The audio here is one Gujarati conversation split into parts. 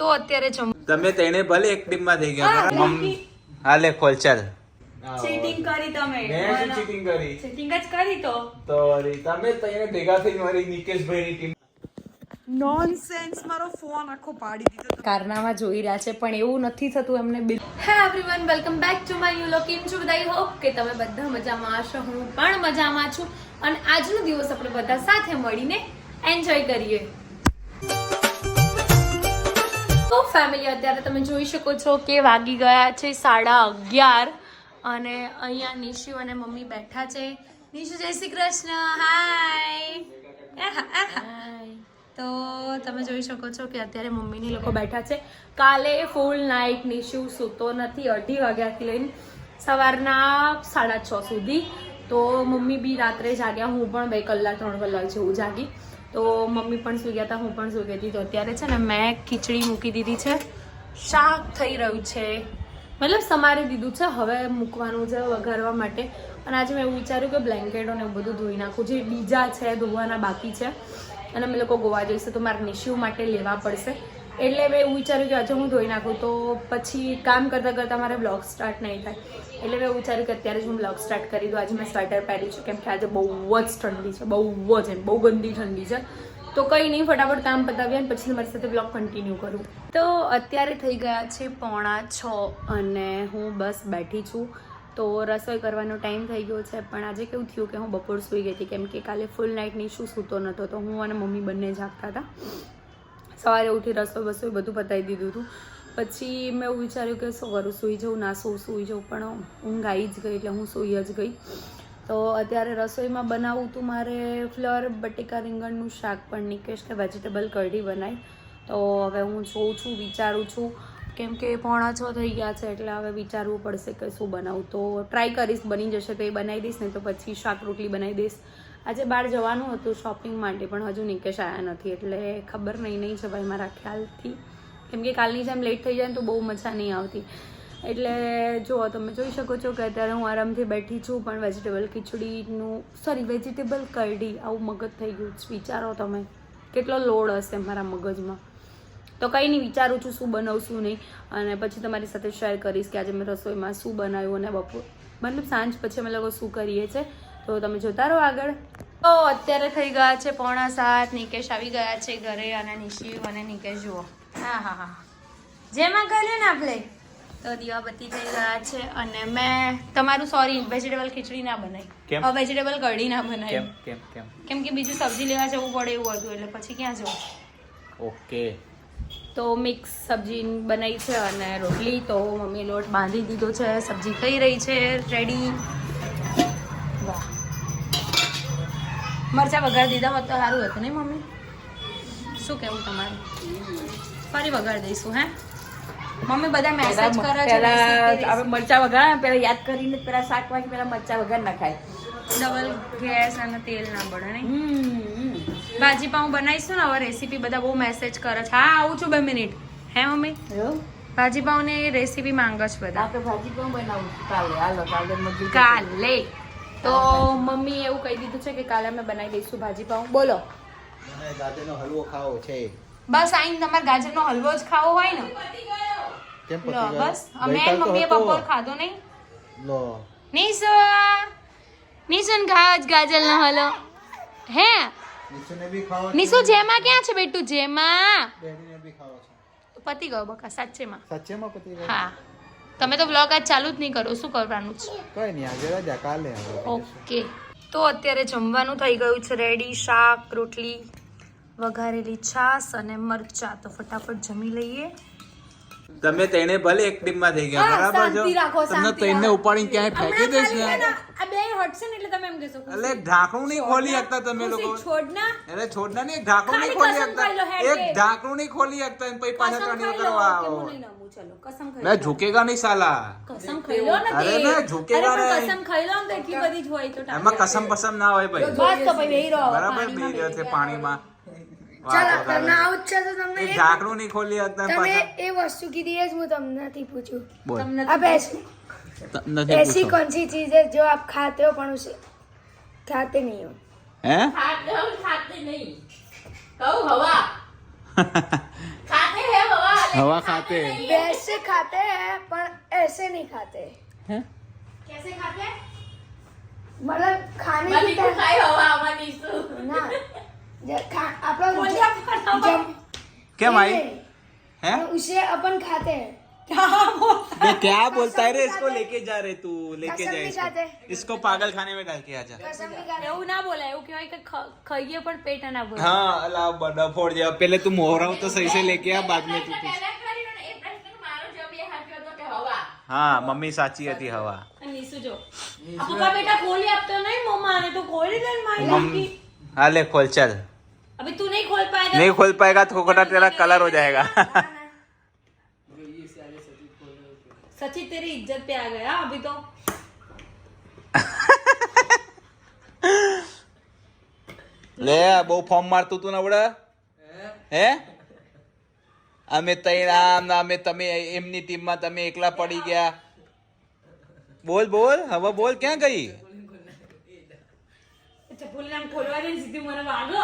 તો અત્યારે જમ તમે તેને ભલે એક્ટિંગમાં થઈ ગયા મમ્મી હાલે ખોલ ચાલ. ચીટિંગ કરી તમે. મેં શું ચીટિંગ કરી? ચીટિંગ જ કરી તો. તો તમે તેને ભેગા થઈ મારી નિકેશભાઈની ટીમ નોનસેન્સ મારો ફોન આખો પાડી દીધો કારનામાં જોઈ રહ્યા છે પણ એવું નથી થતું એમને bill hey everyone welcome back to my you કેમ છો બધા હોપ કે તમે બધા મજામાં હશો. હું પણ મજામાં છું. અને આજનો દિવસ આપણે બધા સાથે મળીને એન્જોય કરીએ. ફેમિલી અત્યારે તમે જોઈ શકો છો કે વાગી ગયા છે સાડા અગિયાર અને અહીંયા નિશુ અને મમ્મી બેઠા છે. નિશુ જય શ્રી કૃષ્ણ. હાય તો તમે જોઈ શકો છો કે અત્યારે મમ્મીની લોકો બેઠા છે. કાલે ફૂલ નાઇટ નિશુ સૂતો નથી અઢી વાગ્યાથી લઈને સવારના સાડા છ સુધી. તો મમ્મી બી રાત્રે જાગ્યા હું પણ બે કલાક ત્રણ કલાક જેવું જાગી. તો મમ્મી પણ સૂઈ ગયા હતા હું પણ સૂઈ ગઈ હતી. તો અત્યારે છે ને મેં ખીચડી મૂકી દીધી છે. શાક થઈ રહ્યું છે. મતલબ સમારી દીધું છે, હવે મૂકવાનું છે વઘારવા માટે. અને આજે મેં એવું વિચાર્યું કે બ્લેન્કેટો ને બધું ધોઈ નાખું. જે બીજા છે, ધોવાના બાકી છે. અને અમે લોકો ગોવા જઈશું તો મારે નિશિવ માટે લેવા પડશે. એટલે મેં એવું વિચાર્યું કે આજે હું ધોઈ નાખું. તો પછી કામ કરતાં કરતાં મારે બ્લોગ સ્ટાર્ટ નહીં થાય. એટલે મેં વિચાર્યું કે અત્યારે જ હું બ્લોગ સ્ટાર્ટ કરી દઉં. આજે મેં સ્વેટર પહેર્યું છે. કેમ કે આજે બહુ જ ઠંડી છે. બહુ જ બહુ ગંદી ઠંડી છે. તો કંઈ નહીં, ફટાફટ કામ પતાવ્યા અને પછી તમારી સાથે બ્લોગ કન્ટિન્યુ કરું. તો અત્યારે થઈ ગયા છે પોણા છ અને હું બસ બેઠી છું. તો રસોઈ કરવાનો ટાઈમ થઈ ગયો છે. પણ આજે કેવું થયું કે હું બપોર સૂઈ ગઈ હતી. કેમ કે કાલે ફૂલ નાઇટની શું સૂતો નહોતો. તો હું અને મમ્મી બંને જાગતા હતા. સવારે ઉઠી રસોઈ બસોઈ બધું પતાવી દીધું હતું. પછી મેં એવું વિચાર્યું કે શું કરું સૂઈ જાઉં, ના શું સૂઈ જાઉં, પણ ઊંઘ આવી જ ગઈ એટલે હું સૂઈ જ ગઈ. તો અત્યારે રસોઈમાં બનાવું તું મારે ફ્લર, બટેકા રીંગણનું શાક પણ નિકેશ કે વેજીટેબલ કઢી બનાવી તો હવે હું જોઉં છું, વિચારું છું. કેમ કે પોણા છ થઈ ગયા છે એટલે હવે વિચારવું પડશે કે શું બનાવું. તો ટ્રાય કરીશ, બની જશે તો એ બનાવી દઈશ ને તો પછી શાક રોટલી બનાવી દઈશ. આજે બહાર જવાનું હતું શોપિંગ માટે, પણ હજુ નિકેશ આવ્યા નથી, એટલે ખબર નહીં નહીં ભાઈ મારા ખ્યાલથી. કેમ કે કાલની જેમ લેટ થઈ જાય ને તો બહુ મજા નહીં આવતી. એટલે જો, તમે જોઈ શકો છો કે અત્યારે હું આરામથી બેઠી છું, પણ વેજીટેબલ ખીચડીનું સોરી વેજીટેબલ કઢી આવું મગજ થઈ ગયું. વિચારો તમે, કેટલો લોડ હશે મારા મગજમાં. તો કંઈ નહીં, વિચારું છું શું બનાવું શું નહીં, અને પછી તમારી સાથે શેર કરીશ કે આજે મેં રસોઈમાં શું બનાવ્યું અને બપોર, મતલબ સાંજ પછી અમે લોકો શું કરીએ છીએ. તો તમે જોતા રહો આગળ. તો અત્યારે થઈ ગયા છે પોણા સાત નિકેશ આવી ગયા છે ઘરે અને નિશિવ અને નિકેશ જુઓ. હા હા હા. જેમાં કર્યું ને આપણે? તો દીવાબત્તી થઈ ગયા છે અને મેં તમારું સોરી વેજીટેબલ ખીચડી ના બનાવી. કેમ? વેજીટેબલ કઢી ના બનાવી. કેમ કે બીજું સબ્જી લેવા જવું પડે એવું હતું એટલે પછી ક્યાં જવું? ઓકે. તો મિક્સ સબ્જી બનાવી છે અને રોટલી તો મમ્મી લોટ બાંધી દીધો છે સબ્જી થઈ રહી છે રેડી મરચાં વઘાર દીધા હોત તો સારું હતું નહીં મમ્મી? શું કેવું તમારું? ફરી વઘાર દઈશું હે? મમ્મી બધા મેસેજ કરે છે હવે મરચા વઘાર પેલા યાદ કરીને પેલા શાક વાગી પેલા મરચા વઘાર નખાય. ડબલ ગેસ અને તેલ ના બળે નહીં? ભાજી પાઉં બનાવીશું ને હવે રેસીપી બધા બહુ મેસેજ કરે છે. હા આવું છું બે મિનિટ. હે મમ્મી? ભાજી પાઉંની રેસીપી માંગો છો બધા. ભાજી પાઉં બનાવું કાલે. હાલો કાલે કાલે. તો મમ્મી એવું કહી દીધું છે કે કાલે અમે બનાવી દઈશું ભાજી પાઉં. બોલો. ગાજરનો હલવો ખાવો છે. બસ આઈને તમારે ગાજરનો હલવો જ ખાવો હોય ને. કેમ પતી ગયો? બસ. અમે મમ્મીએ બપોર ખાધો નહીં. લો. નિશુ નિશુન ખાવ ગાજરનો હલવો હે? નિશુને બી ખાવો છે. જેમાં ક્યાં છે બેટું? જેમાં. ડેડીને બી ખાવો છે. પતી ગયો બકા સાચેમાં. સાચેમાં પતી ગયો? હા. તમે તો વ્લોગ આજ ચાલુ જ નહીં કરો શું કરવાનું છે? કઈ નહીં આજે રજા કાલે ઓકે. તો અત્યારે જમવાનું થઈ ગયું છે રેડી શાક રોટલી વઘારેલી છાશ અને મરચા. તો ફટાફટ જમી લઈએ. તમે તેને ભલે એક્ટિંગમાં થઈ ગયા બરાબર છો? તમને તેને. ઉપાડીને ક્યાંય ફેંકી દેશ ને આ બે હટશે ને એટલે તમે એમ કહેશો એટલે ઢાંકણું નહીં ખોલી શકતા તમે લોકો? છોડના? એટલે છોડના નહીં ઢાંકણું નહીં ખોલી શકતા એક ઢાંકણું નહીં ખોલી શકતા અને પછી પાછા ત્રણ ટર્નિંગ કરવા આવો. નહીં નમું ચલો કસમ ખાઈ મેં ઝુકેગા નહીં સાલા. કસમ ખાઈ લો ને અરે મેં ઝુકેગા નહીં. કસમ ખાઈ લો ને એટલી બધી જ હોય તો એમાં કસમ પસમ ના હોય ભાઈ. બસ તો ભાઈ બેહી રહો બરાબર પાણીમાં બી રહ્યો છે પાણીમાં. ચાલો વાતો કરે. તમને આવું જ છે તો તમને એ ઢાંકણું નહીં ખોલી શકતા અને તમે પાછા એ વસ્તુ કીધી એ જ હું તમને નથી પૂછું બોલ તમને अब ऐसी નથી ऐसी પૂછો कौन सी चीज है जो आप खाते हो पर उसे खाते नहीं हो હે ખાતે નહીં કહું હવા ખાતે હે હવા हवा खाते हैं वैसे खाते हैं पर ऐसे नहीं खाते कैसे खाते हैं मतलब खाने की મમ્મી તું तरह ખાઈ હવામાં નીસું ना जब खा अपन बोलिया पर हम- जब क्या भाई हैं उसे अपन खाते हैं ये क्या बोलता है रे इसको लेके जा रहे तू लेके कसम जा के इसको साथ है। इसको पागल खाने में डाल के आजा कसम की खाते એવું ના બોલાય એવું કહેવાય કે ખ- ખાઈએ પણ પેટ ના ભરે हाँ अला बड़ा फोड़ दिया पहले तुम हो रहा हो तो सही से लेके आ बाद में तू पूछ પહેલા કર્યું ને એ પ્રશ્નનો મારો જવાબ એ આપ્યો હતો કે હવા हाँ मम्मी साची હતી हवा અને નીસુ જો આપકા બેટા ખોલી આપતો નહીં મમ્મા ને તો ખોલી દે ને મારી मम्मी लड़की हाँ ले खोल चल अभी तू नहीं खोल पाएगा नहीं खोल पाएगा तो खोखटा तेरा कलर हो जाएगा सची तेरी इज्जत पे आ गया अभी तो લે બહુ ફોર્મ મારતું તું ને આવડે હે અમે તૈણ આમ ને અમે તમે એમની ટીમમાં તમે એકલા પડી ગયા બોલ બોલ હવે બોલ ક્યાં ગઈ ચપ્પલ નામ ખોલવા દે ને સીધી મને વાગો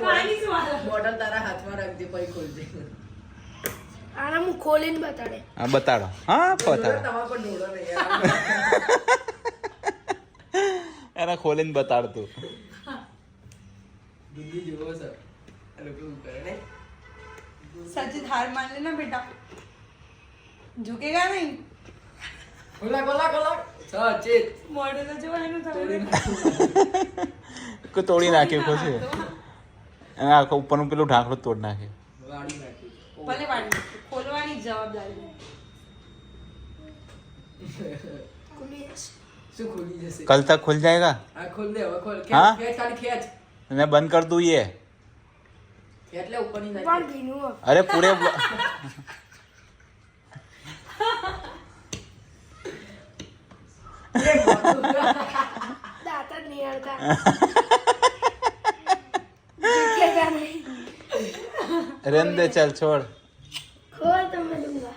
પાણી શું વાગો બોટલ તારા હાથમાં રાખજે પછી ખોલજે આના હું ખોલીને બતાડે હા બતાડો હા બતાડો તમારા પર ઢોળો નહીં એને ખોલીને બતાડતું બુદ્ધિ જુઓ સર આ લોકો એવું કરે ને सचिन हार मान लेना बेटा झुकेगा नहीं ખોલા ખોલા ખોલા તોડી નાખ્યું. પછી? અને આખો ઉપરનું પેલું ઢાંકડું તોડી નાખ્યું. કલ તક ખોલવાની જાયગા? कल तक खुल जाएगा खोल दे खोल हाँ रन दे चल छोड़ तो मैं दूंगा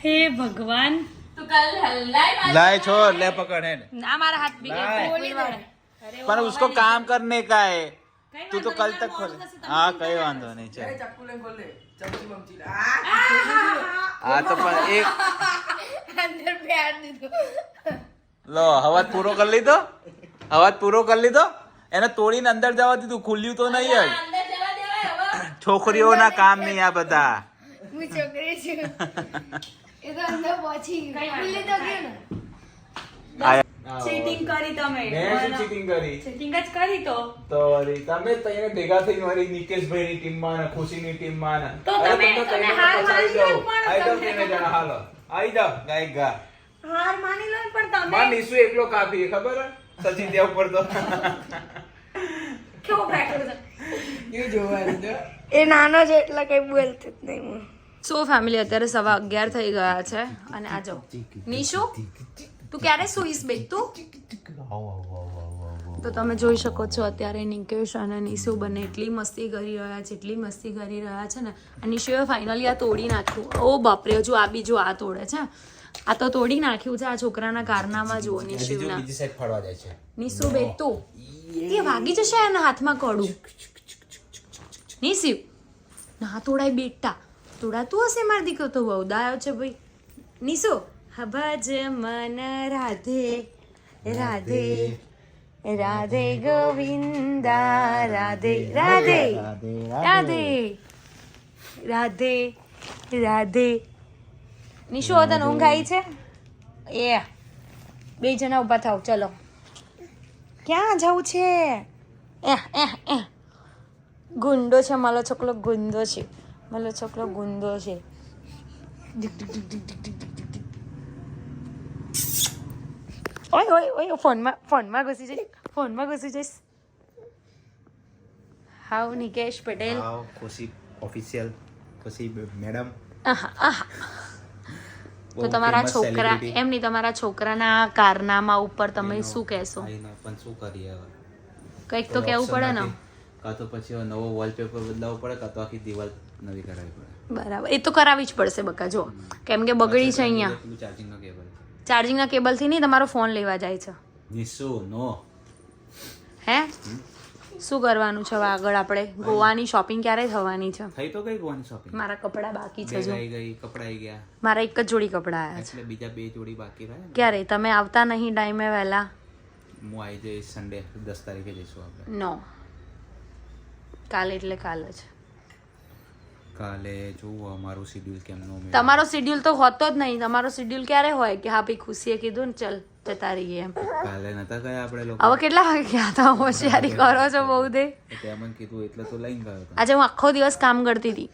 हे भगवान तू कल लाई छोड़ ले पकड़ है ना हमारा हाथ भी पर उसको काम करने का है तू तो कल तक खोल हाँ कई वांधो नहीं चल ચમચી મમચી તો પણ એક લો અવાજ પૂરો કરી લીધો? અવાજ પૂરો કરી લીધો? એને તોડીને અંદર જવા દીધું ખુલ્યું તો નહીં છોકરીઓના કામ નહીં આ બધા. છોકરી છું. ચીટિંગ કરી તમે. ચીટિંગ કરી? સેટિંગ જ કરી તો. તો વળી તમે તઈને ભેગા થઈને મારી નિકેશભાઈની ટીમમાં ને ખુશીની ટીમમાં ને. તો અરે તમે- તમને તમે તઈને હાર માની લો પણ આઈ જાઓ તમે જણા? હાલો. આઈ જાઓ ગાય ગા. હાર માની લો પણ તમે માં નીસુ એકલો કાફી ખબર? સચિન દેવ પર તો. કેવો બેઠો છે? એવું જોવાનું તો? એ નાનો છે એટલે કઈ બોલતું જ નહીં. હું સો ફેમિલી અત્યારે સવા અગિયાર થઈ ગયા છે. અને આ જો નિશુ? તું ક્યારે સુઈશ બે તું? તો તમે જોઈ શકો છો અત્યારે નિકેશ અને નિશુ બંને એટલી મસ્તી કરી રહ્યા છે એટલી મસ્તી કરી રહ્યા છે ને. અને નિશુએ ફાઇનલી આ તોડી નાખ્યું. ઓ બાપરે હજુ આ બીજું આ તોડે છે. આ તો તોડી નાખ્યું છે આ છોકરાના કારનામાં જુઓ નિશુના. બીજી સાઈડ ફરવા જાય છે. નિશુ બે તું. એ વાગી જશે એના હાથમાં કડું. નિશુ. ના તોડાય બેટા. તોડાતું હશે માર દીકરો? તો બહુ દાયો છે ભાઈ. નિશુ. હબાજ મન રાધે રાધે રાધે ગોવિંદા રાધે રાધે રાધે રાધે રાધે નિશો તને ઊંઘ આવી છે? એ બે જણા ઊભા થાવ ચલો. ક્યાં જવું છે? એ એહ એ. ગુંડો છે મારો છોકરો ગુંદો છે. મારો છોકરો ગુંદો છે. ઓય ઓય ઓય ફોનમાં ફોનમાં ઘૂસી જઈશ ફોનમાં ઘૂસી જઈશ હાઉ નિકેશ પટેલ ખુશી ઓફિશિયલ ખુશી મેડમ તો તમારા છોકરા એમ નહીં તમારા છોકરાના કારનામા ઉપર તમે શું કહેશો? પણ શું કરીએ હવે? કંઈક તો કહેવું પડે ને. કાં તો પછી નવો વોલપેપર બદલાવવો પડે કાં તો આખી દિવાલ નવી કરાવવી પડે. બરાબર. એ તો કરાવી જ પડશે બકા જો કેમ કે બગડી છે અહીંયા. ચાર્જિંગનો કેબલ ચાર્જિંગના કેબલથી નહીં તમારો ફોન લેવા જાય છે. નિશુ નો. હે? શું કરવાનું છે હવે આગળ આપણે? ગોવાની શોપિંગ ક્યારે થવાની છે? થઈ તો ગઈ ગોવાની શોપિંગ મારા કપડાં બાકી છે જો. ગઈ કપડા આવી ગયા. મારા એક જ જોડી કપડાં આવ્યા છે. એટલે બીજા બે જોડી બાકી રહ્યા ક્યારે? તમે આવતા નહીં ટાઈમે વહેલા? હું આવી જઈશ સન્ડે 10 તારીખે જઈશું આપણે. નો. કાલે એટલે કાલ જ. કાલે જોવું અમારું શિડ્યુલ કેમનું. તમારો શેડ્યુલ તો હોતો જ નહીં. તમારો શેડ્યુલ ક્યારે હોય? કે હા ભાઈ ખુશીએ કીધું ને ચલ જતા રહીએ એમ. કાલે નતા ગયા આપણે લોકો? હવે કેટલા વાગે ગયા હતા? હોશિયારી કરો છો બહુ દે. તે મને કીધું એટલે તો લઈને ગયો આજે હું આખો દિવસ કામ કરતી હતી.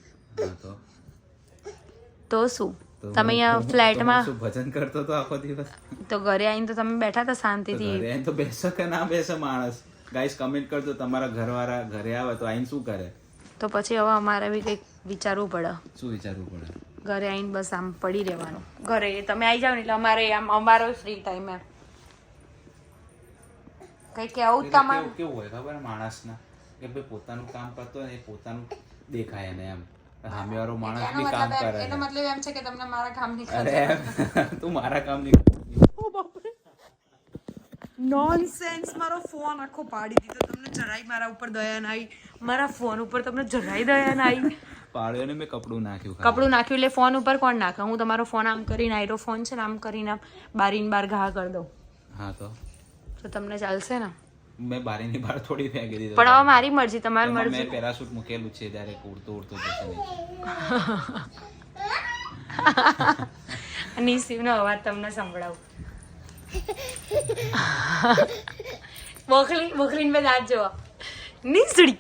તો? શું? તમે અહીંયા ફ્લેટમાં ભજન કરતો તો આખો દિવસ? તો ઘરે આવીને તો તમે બેઠા હતા શાંતિથી. ઘરે આવીને તો બેસો કે ના બેસે માણસ? ગાઈસ કમેન્ટ કરજો તમારા ઘરવાળા ઘરે આવે તો આઈને શું કરે? તો પછી હવે અમારે બી કંઈક વિચારવું પડે. શું વિચારવું પડે? ઘરે આવીને બસ આમ પડી રહેવાનું. ઘરે તમે આવી જાવ ને એટલે અમારે આમ અમારો ફ્રી ટાઈમ એમ. કંઈ કેવું તમારે કેવું હોય ખબર માણસના? કે ભાઈ પોતાનું કામ કરતો હોય ને એ પોતાનું દેખાય એને એમ. સામેવાળો માણસ બી કામ કરે એનો મતલબ એમ છે કે તમને મારા કામની અરે તું મારા કામ નહીં નોનસેન્સ મારો ફોન આખો પાડી દીધો. તમને જરાય મારા ઉપર દયા ના આવી. મારા ફોન ઉપર તમને જરાય દયા ના આવી. પાડ્યો ને મેં કપડું નાખ્યું કપડું નાખ્યું એટલે ફોન ઉપર કોણ નાખે? હું તમારો ફોન આમ કરીને આયરો ફોન છે ને આમ કરીને આમ બારીને બાર ઘા કરી દઉં. હા તો. તો તમને ચાલશે ને? મેં બારીની બહાર થોડી ફેંકી દીધી. પણ હવે મારી મરજી તમારી મરજી. મેં પેરાશૂટ મૂકેલું છે ત્યારે ઉડતો ઉડતો જશે નહીં. નિશિવનો અવાજ તમને સંભળાવું. બોખલી બોખલીને બધા હાથ જોવા નીસડી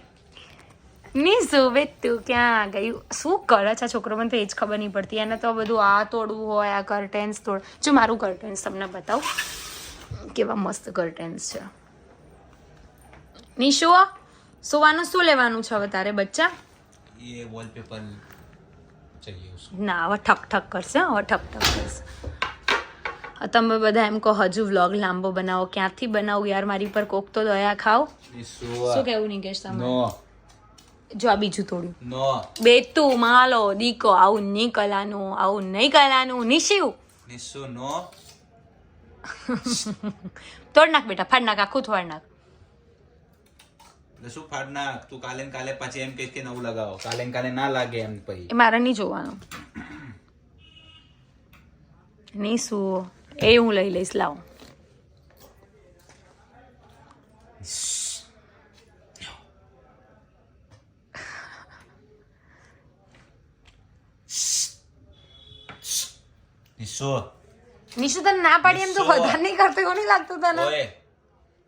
નીસુ બે તું ક્યાં ગયું શું કરે છે છોકરો મને તો એ જ ખબર નહીં પડતી એને તો બધું આ તોડવું હોય આ કર્ટેન્સ તોડ જો મારું કર્ટેન્સ તમને બતાવું કેવા મસ્ત કર્ટેન્સ છે નિશુ સુવાનું શું લેવાનું છે હવે તારે બચ્ચા એ વોલપેપર ના હવે ઠક ઠક કરશે હવે ઠક ઠક કરશે તમે બધા એમ કહો હજુ વ્લોગ લાંબો બનાવો. ક્યાંથી બનાવું યાર? મારી પર કોક તો દયા ખાઓ શું કેવું નિકેશ તમે જો આ બીજું થોડું. બેતું માલો દીકો આવું નહીં કલાનું આવું નહીં કલાનું નિશિવ. નિશુ નો. તોડ નાખ બેટા ફાડ નાખ આખું થોડ નાખ. શું ફાડ નાખ? તું કાલે કાલે પછી એમ કે નવું લગાવો. કાલે કાલે ના લાગે એમ પછી. એ મારે નહીં જોવાનું. નિશુ. એ હું લઈ લઈશ લાવો નિશુ નિશુ તને ના પાડી એમ તો. વધારે નહીં કરતો એવું નહીં લાગતું તને?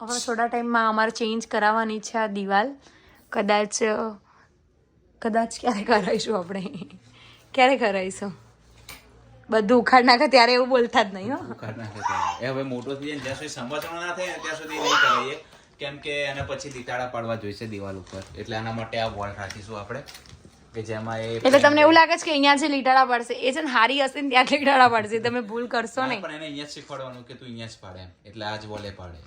હવે થોડા ટાઈમમાં અમારે ચેન્જ કરાવવાની છે આ દિવાલ. કદાચ કદાચ ક્યારે કરાવીશું આપણે. ક્યારે કરાવીશું બધું ઉખાડ નાખે ત્યારે એવું બોલતા જ નહીં હો. ઉખાડ નાખે એ હવે મોટો થઈ જાય જ્યાં સુધી સમજવાનો ના થાય ત્યાં સુધી નહીં કરાવીએ કેમ કે એને પછી લીટાડા પાડવા જોઈશે દિવાલ ઉપર. એટલે આના માટે આ વોલ રાખીશું આપણે કે જેમાં એ એટલે તમને એવું લાગે છે કે અહીંયા જે લીટાડા પડશે. એ છે ને હારી હશે ને ત્યાં લીટાડા પડશે. તમે ભૂલ કરશો નહીં. પણ એને અહીંયા જ શીખવાડવાનું કે તું અહીંયા જ પાડે એટલે આ જ વોલે પાડે.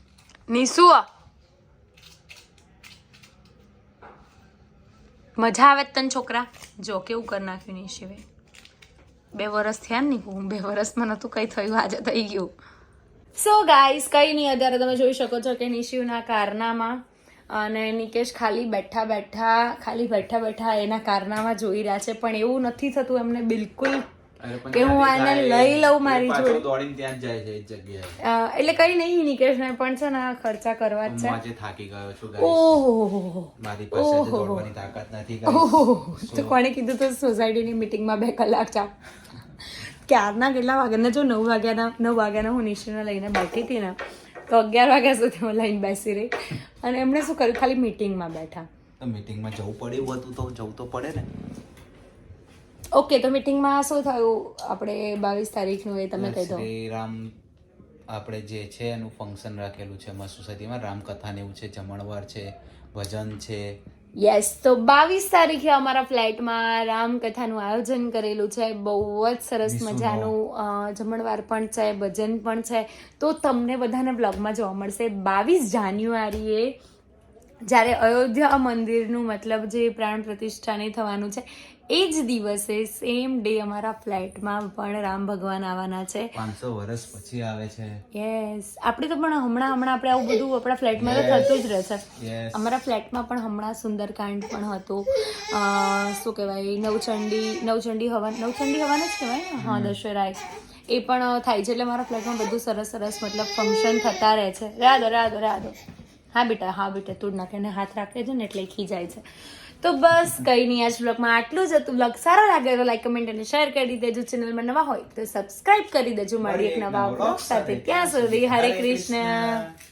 મજા આવે જ તને છોકરા? જો કેવું કરી નાખ્યું નિશિવે. બે વર્ષ થયા ને હું બે વર્ષમાં નતું કઈ થયું, આજે થઈ ગયું. સો ગાઈસ કઈ નહીં, અત્યારે તમે જોઈ શકો છો કે નિશિવના કારનામાં, અને નિકેશ ખાલી બેઠા બેઠા, ખાલી બેઠા બેઠા એના કારનામાં જોઈ રહ્યા છે, પણ એવું નથી થતું એમને બિલકુલ કે હું આને લઈ લઉં મારી જોડે. દોડીને ત્યાં જાય છે એ જગ્યાએ. એટલે કઈ નહીં નિકેશને પણ છે ને ખર્ચા કરવા જ છે. આજે થાકી ગયો છું guys. ઓહો મારી પાસે દોડવાની તાકાત નથી guys. તો કોણે કીધું તો સોસાયટીની મિટિંગમાં બે કલાક ચા ક્યારના કેટલા વાગ્યાના? જો નવ વાગ્યાના નવ વાગ્યાના હું નિશુને લઈને બેઠી હતી ને તો અગિયાર વાગ્યા સુધી હું લઈને બેસી રહી. અને એમણે શું કર્યું? ખાલી મીટિંગમાં બેઠા. મીટિંગમાં જવું પડે એવું હતું તો જવું તો પડે ને. ઓકે તો મિટિંગમાં શું થયું? આપણે બાવીસ તારીખનું એ તમે કહી દો. રામ આપણે જે છે એનું ફંક્શન રાખેલું છે અમારી સોસાયટીમાં રામકથાને એવું છે જમણવાર છે ભજન છે. યસ તો બાવીસ તારીખે અમારા ફ્લેટમાં રામકથાનું આયોજન કરેલું છે. બહુ જ સરસ મજાનું જમણવાર પણ છે ભજન પણ છે. તો તમને બધાને બ્લોગમાં જોવા મળશે. બાવીસ જાન્યુઆરીએ જ્યારે અયોધ્યા મંદિરનું મતલબ જે પ્રાણ પ્રતિષ્ઠાને થવાનું છે એ જ દિવસે સેમ ડે અમારા ફ્લેટમાં પણ રામ ભગવાન આવવાના છે. પાંચસો વર્ષ પછી આવે છે. યસ આપણે તો પણ હમણાં હમણાં આપણે આવું બધું આપણા ફ્લેટમાં તો થતું જ રહેશે અમારા ફ્લેટમાં પણ હમણાં સુંદરકાંડ પણ હતું. શું કહેવાય નવચંડી નવચંડી હવન નવચંડી હવન જ કહેવાય હા દશેરાય. એ પણ થાય છે એટલે મારા ફ્લેટમાં બધું સરસ સરસ મતલબ ફંક્શન થતા રહે છે. રાધો રાધો દો હા બેટા હા બેટા તું નાખે હાથ રાખે છે ને એટલે ખી જાય છે. તો બસ કંઈ નહીં આજ બ્લોગમાં આટલું જ હતું. બ્લોગ સારો લાગે તો લાઈક કમેન્ટ અને શેર કરી દેજો. ચેનલમાં નવા હોય તો સબસ્ક્રાઇબ કરી દેજો. મારી એક નવા બ્લોગ સાથે. ત્યાં સુધી હરે કૃષ્ણ.